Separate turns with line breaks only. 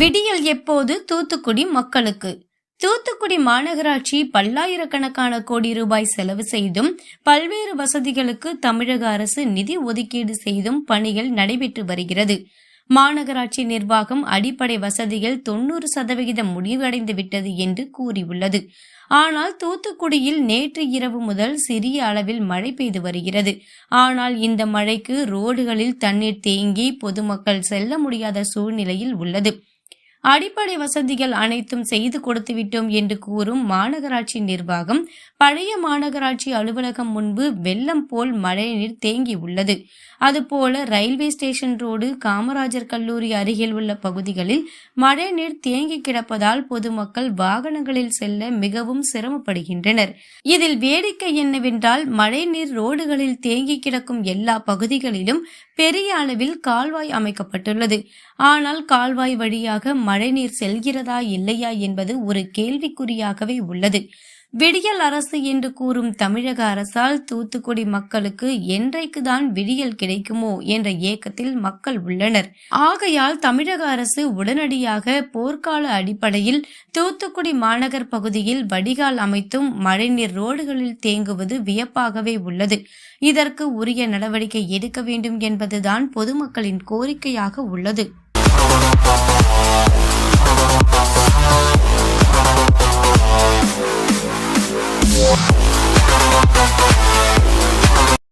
விடியல் எப்போது? தூத்துக்குடி மக்களுக்கு. தூத்துக்குடி மாநகராட்சி பல்லாயிரக்கணக்கான கோடி ரூபாய் செலவு செய்தும் பல்வேறு வசதிகளுக்கு தமிழக அரசு நிதி ஒதுக்கீடு செய்தும் பணிகள் நடைபெற்று வருகிறது. மாநகராட்சி நிர்வாகம் அடிப்படை வசதிகள் தொண்ணூறு சதவிகிதம் முடிவடைந்து விட்டது என்று கூறியுள்ளது. ஆனால் தூத்துக்குடியில் நேற்று இரவு முதல் சிறிய அளவில் மழை பெய்து வருகிறது. ஆனால் இந்த மழைக்கு ரோடுகளில் தண்ணீர் தேங்கி பொதுமக்கள் செல்ல முடியாத சூழ்நிலையில் உள்ளது. அடிப்படை வசதிகள் அனைத்தும் செய்து கொடுத்துவிட்டோம் என்று கூறும் மாநகராட்சி நிர்வாகம் பழைய மாநகராட்சி அலுவலகம் முன்பு வெள்ளம் போல் மழைநீர் தேங்கி உள்ளது. அதுபோல ரயில்வே ஸ்டேஷன் ரோடு காமராஜர் கல்லூரி அருகில் உள்ள பகுதிகளில் மழைநீர் தேங்கி கிடப்பதால் பொதுமக்கள் வாகனங்களில் செல்ல மிகவும் சிரமப்படுகின்றனர். இதில் வேடிக்கை என்னவென்றால் மழைநீர் ரோடுகளில் தேங்கி கிடக்கும் எல்லா பகுதிகளிலும் பெரிய அளவில் கால்வாய் அமைக்கப்பட்டுள்ளது. ஆனால் கால்வாய் வழியாக மழைநீர் செல்கிறதா இல்லையா என்பது ஒரு கேள்விக்குறியாகவே உள்ளது. விடியல் அரசு என்று கூறும் தமிழக அரசால் தூத்துக்குடி மக்களுக்கு என்றைக்குதான் விடியல் கிடைக்குமோ என்ற ஏக்கத்தில் மக்கள் உள்ளனர். ஆகையால் தமிழக அரசு உடனடியாக போர்க்கால அடிப்படையில் தூத்துக்குடி மாநகர் பகுதியில் வடிகால் அமைத்தும் மழைநீர் ரோடுகளில் தேங்குவது வியப்பாகவே உள்ளது. இதற்கு உரிய நடவடிக்கை எடுக்க வேண்டும் என்பதுதான் பொதுமக்களின் கோரிக்கையாக உள்ளது.
Bye.